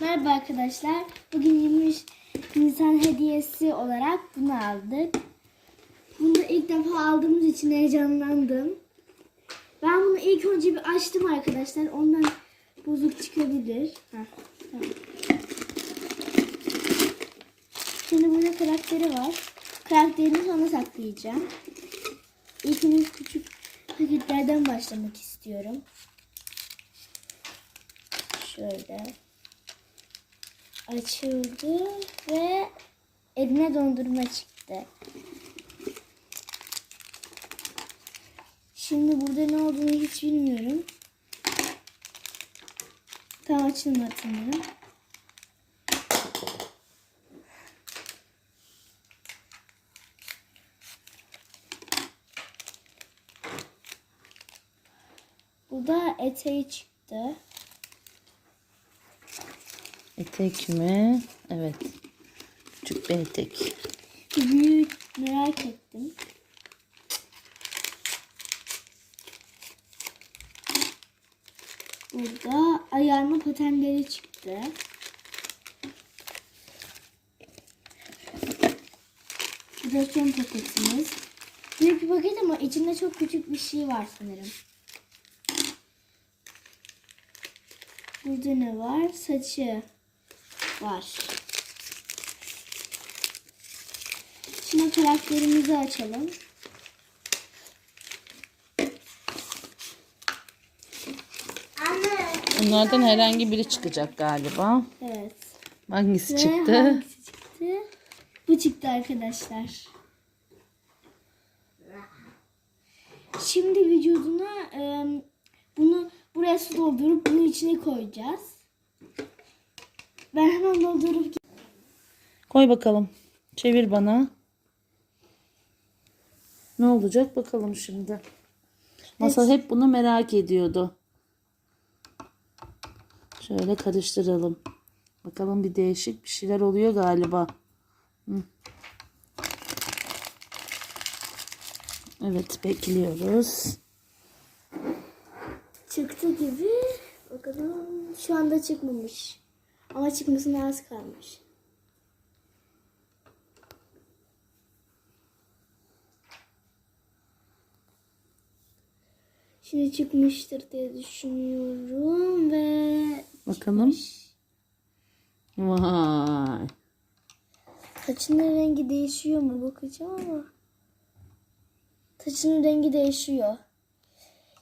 Merhaba arkadaşlar. Bugün 23 Nisan hediyesi olarak bunu aldık. Bunu da ilk defa aldığımız için heyecanlandım. Ben bunu ilk önce bir açtım arkadaşlar. Ondan bozuk çıkabilir. Heh, tamam. Şimdi burada karakteri var. Karakterini sonra saklayacağım. İlkiniz küçük paketlerden başlamak istiyorum. Şöyle açıldı ve eline dondurma çıktı. Şimdi burada ne olduğunu hiç bilmiyorum. Tam açılmadı sanırım. Burada eteği çıktı. Etek mi? Evet. Küçük bir etek. Büyük merak ettim. Burada ayarma patenleri çıktı. Son paketimiz. Büyük bir paket ama içinde çok küçük bir şey var sanırım. Burada ne var? Saçı var. Şimdi karakterimizi açalım. Bunlardan herhangi biri çıkacak galiba. Evet. Hangisi Ve çıktı? hangisi çıktı? Bu çıktı arkadaşlar. Şimdi vücuduna e, bunu buraya su doldurup bunun içine koyacağız. Ben hemen doldurup Koy bakalım. Çevir bana. Ne olacak bakalım şimdi. Masal hep bunu merak ediyordu. Şöyle karıştıralım. Bakalım bir değişik bir şeyler oluyor galiba. Hı. Evet bekliyoruz. çıktı gibi. Bakalım şu anda çıkmamış. Ama çıkmasına az kalmış. Şimdi çıkmıştır diye düşünüyorum ve Bakalım. Vay. saçının rengi değişiyor mu bakacağım ama saçının rengi değişiyor.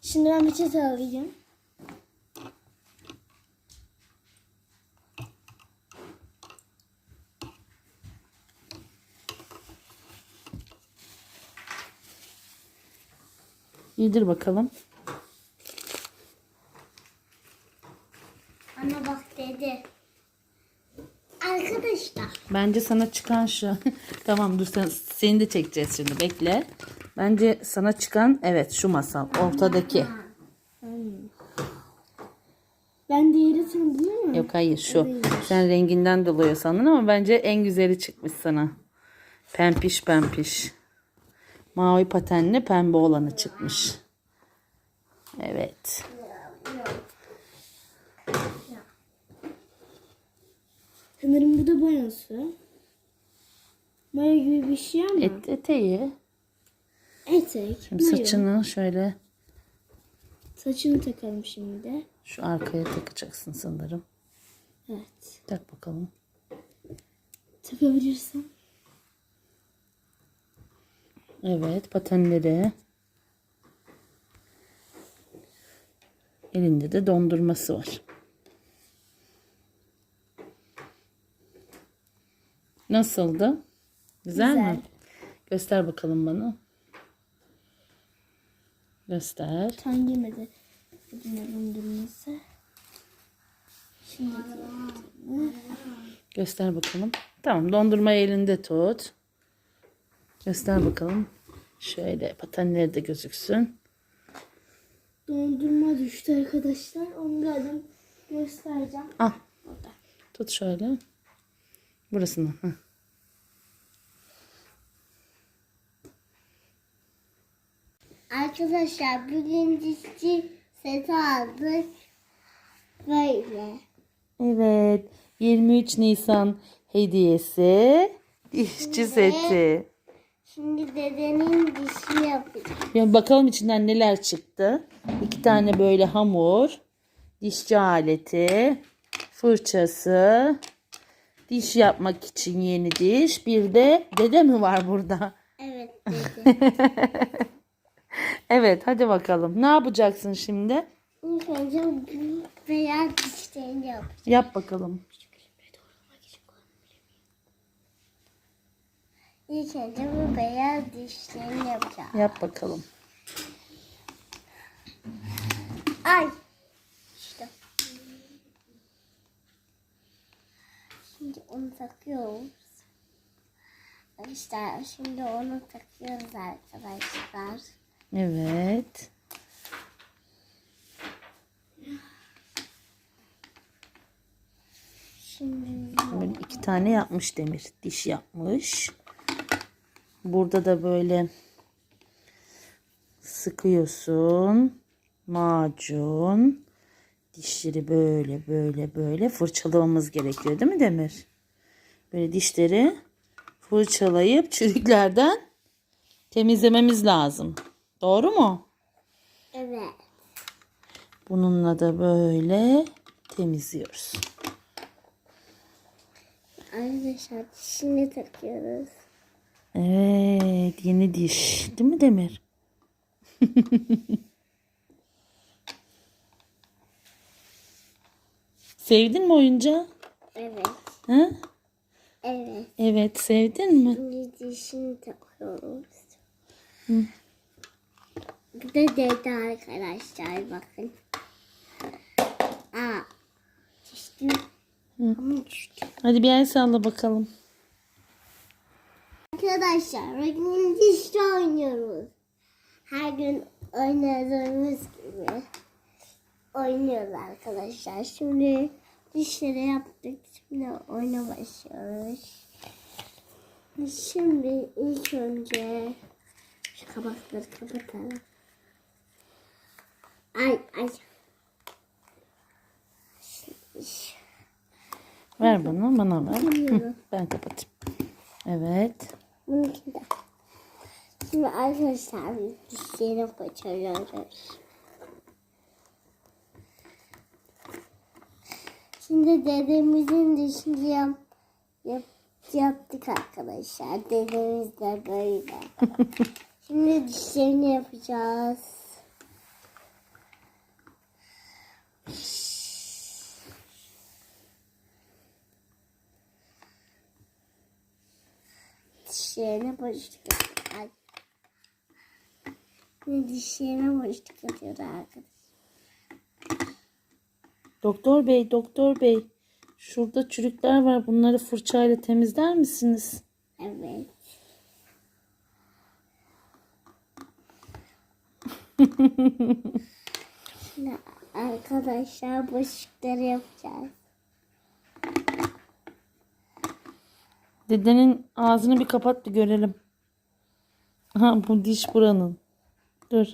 Şimdi ben peçete alayım. Yedir bakalım. Ana bak dedi. Arkadaşlar. Bence sana çıkan şu. tamam dur sen, seni de çekeceğiz şimdi bekle. Bence sana çıkan evet şu masal ortadaki. Ben diğeri sandım ama. Yok hayır şu. Sen renginden dolayı sandın ama bence en güzeli çıkmış sana. Pempiş pempiş. Mavi patenli pembe olanı çıkmış. Evet. Sanırım bu da boyası. Mayo gibi bir şey ama. Et, eteği. Etek. Şimdi mayo. saçını şöyle Saçını takalım şimdi. şu arkaya takacaksın sanırım. Evet. Tak bakalım. Takabilirsem. Evet patenleri. Elinde de dondurması var. Nasıldı? Güzel, mi? Güzel. Göster bakalım bana. Göster. Tam girmedi. Bunların durması. Şimdi Göster bakalım. Tamam dondurmayı elinde tut. Göster bakalım. Şöyle patenleri de gözüksün. dondurma düştü arkadaşlar. Onu zaten göstereceğim. Al. Orada. Tut şöyle. Burasını. Heh. Arkadaşlar birincisi seti aldık. Böyle. Evet. 23 Nisan hediyesi dişçi seti. Şimdi dedenin dişini yapacağım. Ya bakalım içinden neler çıktı. İki tane böyle hamur, dişçi aleti, fırçası, diş yapmak için yeni diş. Bir de dede mi var burada? Evet dede. Evet hadi bakalım. Ne yapacaksın şimdi? İlk önce beyaz dişlerini yap. Yap bakalım. İlk önce bu beyaz dişlerini yapacağım. Yap bakalım. Ay. İşte. Şimdi onu takıyoruz. Arkadaşlar şimdi onu takıyoruz arkadaşlar. Evet. Şimdi iki tane yapmış Demir. Diş yapmış. Burada da böyle sıkıyorsun. Macun. Dişleri böyle böyle böyle fırçalamamız gerekiyor değil mi Demir? Böyle dişleri fırçalayıp çürüklerden temizlememiz lazım. Doğru mu? evet. Bununla da böyle temizliyoruz. Arkadaşlar dişini takıyoruz. Evet, yeni diş. Değil mi Demir? Sevdin mi oyuncağı? Evet. Ha? Evet. Evet, sevdin mi? Şimdi dişini takıyoruz. Bu da dede arkadaşlar bakın. Aa. Düştü. Ama düştü. Hadi bir el salla bakalım. Arkadaşlar bugün dişle oynuyoruz. Her gün oynadığımız gibi oynuyoruz arkadaşlar. Şimdi dişleri yaptık. Şimdi oyuna başlıyoruz. Şimdi ilk önce şu kabakları kapatalım. Ay ay. Ver bana, bana ver. Ben kapatayım. Evet. Bununki de. Şimdi arkadaşlar dişleri fırçalıyoruz. Şimdi dedemizin dişini yap, yap, yaptık arkadaşlar. Dedemiz de böyle. Şimdi dişlerini yapacağız. Dişlerine boşluk atıyor. Ay. Dişlerine boşluk atıyor arkadaşlar. Doktor bey, doktor bey. Şurada çürükler var. Bunları fırçayla temizler misiniz? Evet. Arkadaşlar boşlukları yapacağız. Dedenin ağzını bir kapat bir görelim. Ha bu diş buranın. Dur.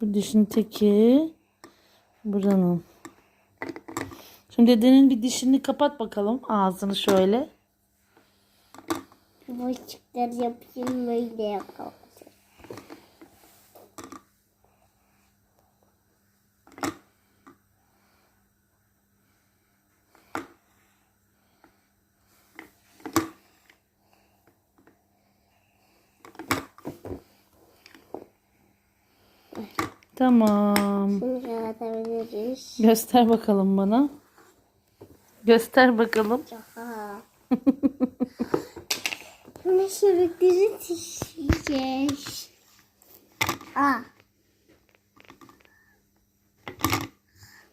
Bu dişin teki buranın. Şimdi dedenin bir dişini kapat bakalım. Ağzını şöyle. Boşlukları yapayım böyle yapalım. Tamam. Şimdi kapatabiliriz. Göster bakalım bana. Göster bakalım. Aha. Şimdi sürükleri dişleyeceğiz. Aa.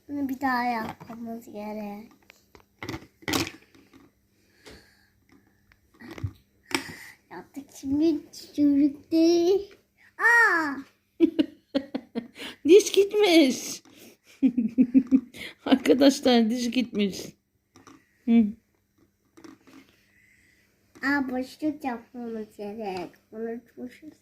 Bunu bir daha yapmamız gerek. Yaptık şimdi sürükleri. Aa. Gitmiş. Arkadaşlar diş gitmiş. Hı. Aa boşluk yapmamız gerek. Unutmuşuz.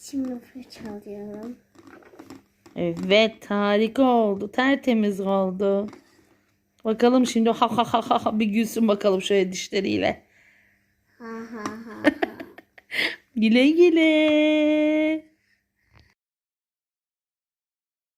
Şimdi fırçalıyorum. Evet harika oldu. Tertemiz oldu. Bakalım şimdi ha ha ha ha bir gülsün bakalım şöyle dişleriyle. Ha ha. Güle güle.